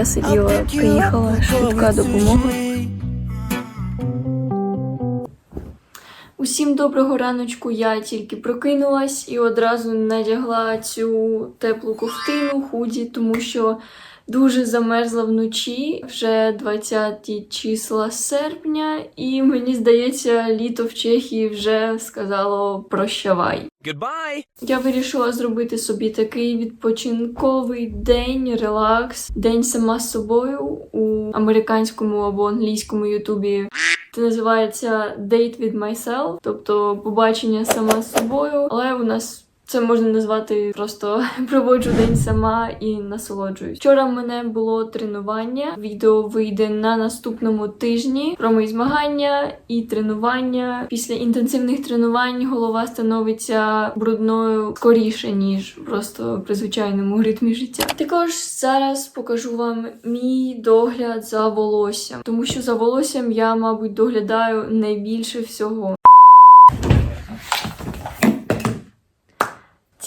я сиділа, приїхала швидка допомога. Усім доброго раночку. Я тільки прокинулась і одразу надягла цю теплу ковтину худі, тому що дуже замерзла вночі, вже 20 числа серпня, і мені здається, літо в Чехії вже сказало прощавай. Goodbye. Я вирішила зробити собі такий відпочинковий день, релакс, день сама з собою у американському або англійському ютубі. Це називається Date with myself, тобто побачення сама з собою. Але у нас це можна назвати просто проводжу день сама і насолоджуюсь. Вчора в мене було тренування. Відео вийде на наступному тижні про мої змагання і тренування. Після інтенсивних тренувань голова становиться брудною скоріше, ніж просто при звичайному ритмі життя. Також зараз покажу вам мій догляд за волоссям, тому що за волоссям я, мабуть, доглядаю найбільше всього.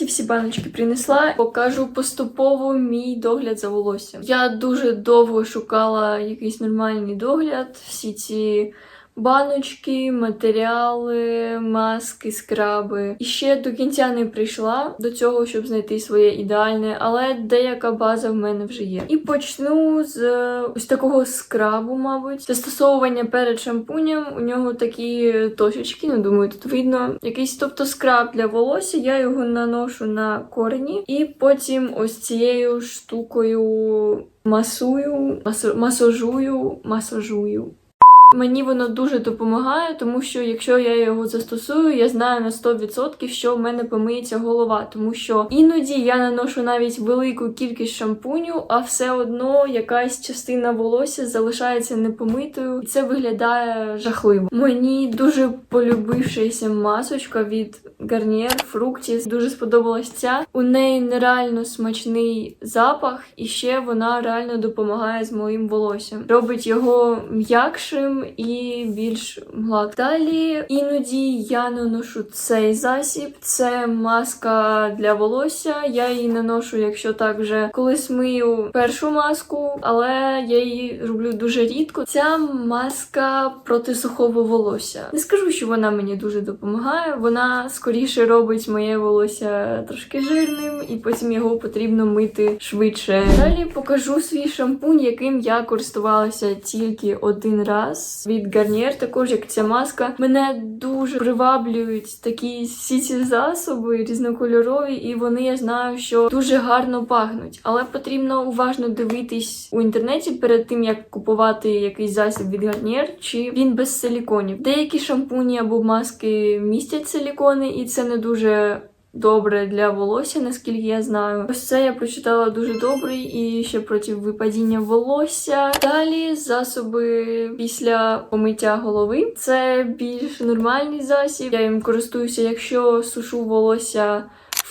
Ці всі баночки принесла. Покажу поступово мій догляд за волоссям. Я дуже довго шукала якийсь нормальний догляд. Всі ці баночки, матеріали, маски, скраби. І ще до кінця не прийшла до цього, щоб знайти своє ідеальне, але деяка база в мене вже є. І почну з ось такого скрабу, мабуть. Застосовування перед шампунем. У нього такі точечки, ну думаю, тут видно. Якийсь, тобто скраб для волосся. Я його наношу на корені, і потім ось цією штукою масую, масажую, масажую. Мені воно дуже допомагає, тому що якщо я його застосую, я знаю на 100%, що в мене помиється голова, тому що іноді я наношу навіть велику кількість шампуню, а все одно якась частина волосся залишається непомитою, і це виглядає жахливо. Мені дуже полюбившися масочка від Garnier Fructis. Дуже сподобалась ця. У неї нереально смачний запах, і ще вона реально допомагає з моїм волоссям. Робить його м'якшим і більш гладким. Далі іноді я наношу цей засіб. Це маска для волосся. Я її наношу, якщо так вже колись мию першу маску, але я її роблю дуже рідко. Ця маска проти сухого волосся. Не скажу, що вона мені дуже допомагає. Вона скоріше робить моє волосся трошки жирним, і потім його потрібно мити швидше. Далі покажу свій шампунь, яким я користувалася тільки один раз від Garnier, також як ця маска. Мене дуже приваблюють такі всі ці засоби різнокольорові, і вони я знаю, що дуже гарно пахнуть. Але потрібно уважно дивитись у інтернеті перед тим, як купувати якийсь засіб від Garnier, чи він без силіконів. Деякі шампуні або маски містять силікони, і це не дуже. Добре для волосся, наскільки я знаю. Ось це я прочитала дуже добрий і ще проти випадіння волосся. Далі засоби після помиття голови. Це більш нормальний засіб. Я їм користуюся, якщо сушу волосся.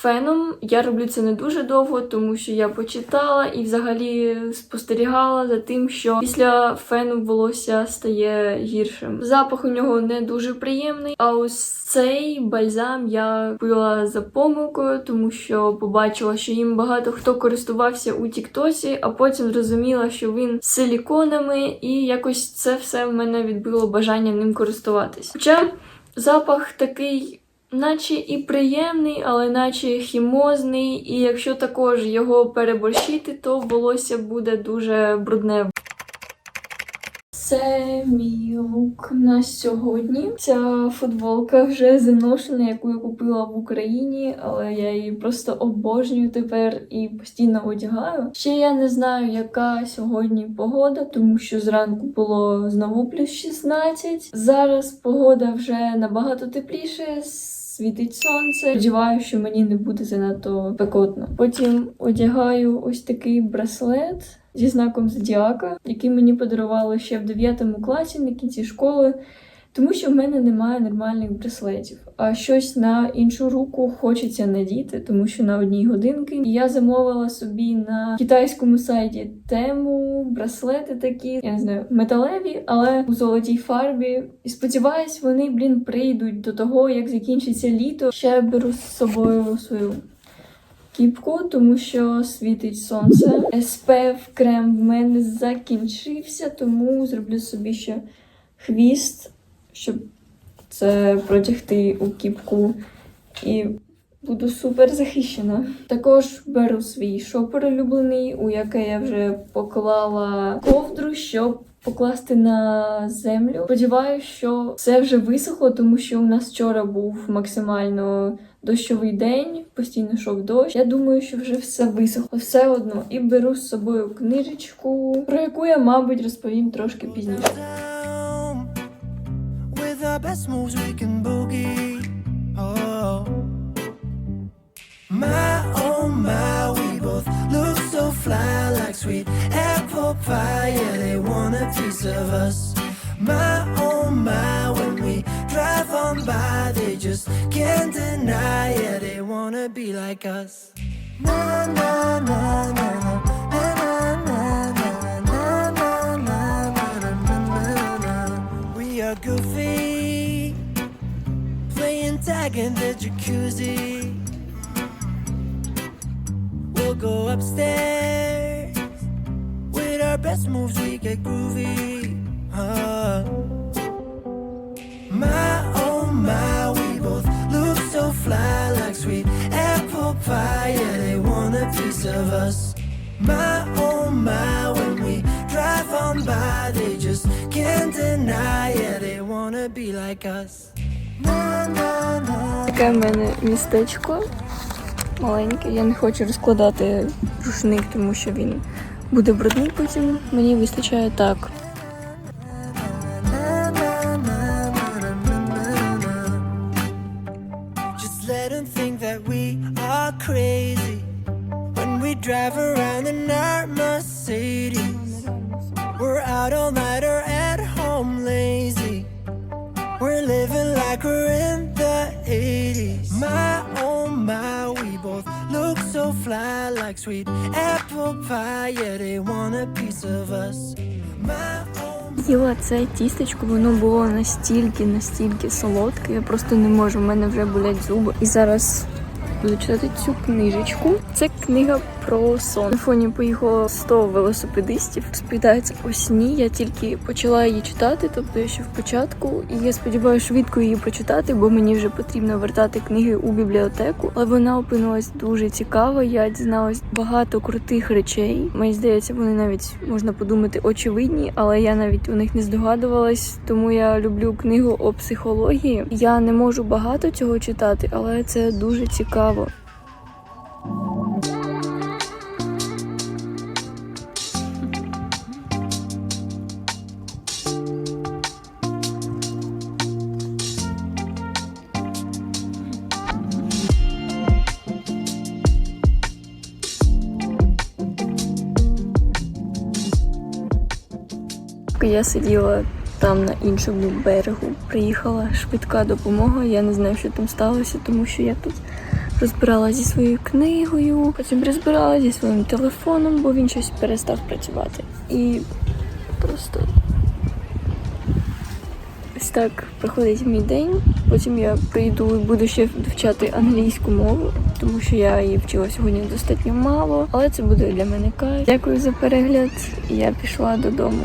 Феном я роблю це не дуже довго, тому що я почитала і взагалі спостерігала за тим, що після фену волосся стає гіршим. Запах у нього не дуже приємний. А ось цей бальзам я пила за помилкою, тому що побачила, що їм багато хто користувався у Тіктосі, а потім зрозуміла, що він з силіконами, і якось це все в мене відбило бажання ним користуватись. Хоча запах такий. Наче і приємний, але наче хімозний, і якщо також його переборщити, то волосся буде дуже брудне. Це мій лук на сьогодні. Ця футболка вже заношена, яку я купила в Україні, але я її просто обожнюю тепер і постійно одягаю. Ще я не знаю, яка сьогодні погода, тому що зранку було знову плюс 16. Зараз погода вже набагато тепліше. Світить сонце. Сподіваюся, що мені не буде занадто пекотно. Потім одягаю ось такий браслет зі знаком зодіака, який мені подарували ще в 9 класі на кінці школи. Тому що в мене немає нормальних браслетів. А щось на іншу руку хочеться надіти, тому що на одній годинки. Я замовила собі на китайському сайті тему браслети такі, я не знаю, металеві, але у золотій фарбі. І сподіваюсь, вони, блін, прийдуть до того, як закінчиться літо. Ще беру з собою свою кіпку, тому що світить сонце. SPF крем в мене закінчився, тому зроблю собі ще хвіст, щоб це протягти у кіпку. І буду супер захищена. Також беру свій шопер улюблений, у який я вже поклала ковдру, щоб покласти на землю. Сподіваюся, що все вже висохло, тому що у нас вчора був максимально дощовий день, постійно йшов дощ. Я думаю, що вже все висохло. Все одно. І беру з собою книжечку, про яку я, мабуть, розповім трошки пізніше. best moves, we can boogie. Oh, my oh my, we both look so fly like sweet apple pie. Yeah, they want a piece of us. My oh my, when we drive on by, they just can't deny. Yeah, they wanna be like us. Na na na na na na na. na. In the jacuzzi. We'll go upstairs with our best moves. We get groovy. Uh, my oh my, we both look so fly like sweet apple pie. Yeah, they want a piece of us. My oh my, when we drive on by, they just can't deny. Yeah, they wanna be like us. Таке в мене містечко маленьке. Я не хочу розкладати рушник, тому що він буде брудний потім. Мені вистачає так. Like we're in the 80s. My oh my, we both look so fly like sweet apple pie. Yeah, they want a piece of us. My oh Їла це тістечко, воно було настільки, настільки солодке. Я просто не можу. в мене вже болять зуби. І зараз буду читати цю книжечку. Це книга про сон. На фоні поїхало 100 велосипедистів. Розповідається о сні. Я тільки почала її читати, тобто я ще в початку. І я сподіваюся швидко її прочитати, бо мені вже потрібно вертати книги у бібліотеку. Але вона опинилась дуже цікава. Я дізналась багато крутих речей. Мені здається, вони навіть можна подумати очевидні, але я навіть у них не здогадувалась. Тому я люблю книгу о психології. Я не можу багато цього читати, але це дуже цікаво. Я сиділа там на іншому берегу. Приїхала швидка допомога. Я не знаю, що там сталося, тому що я тут розбирала зі своєю книгою, потім розбирала зі своїм телефоном, бо він щось перестав працювати. І просто ось так проходить мій день. Потім я прийду і буду ще вивчати англійську мову, тому що я її вчила сьогодні достатньо мало, але це буде для мене кайф. Дякую за перегляд. Я пішла додому.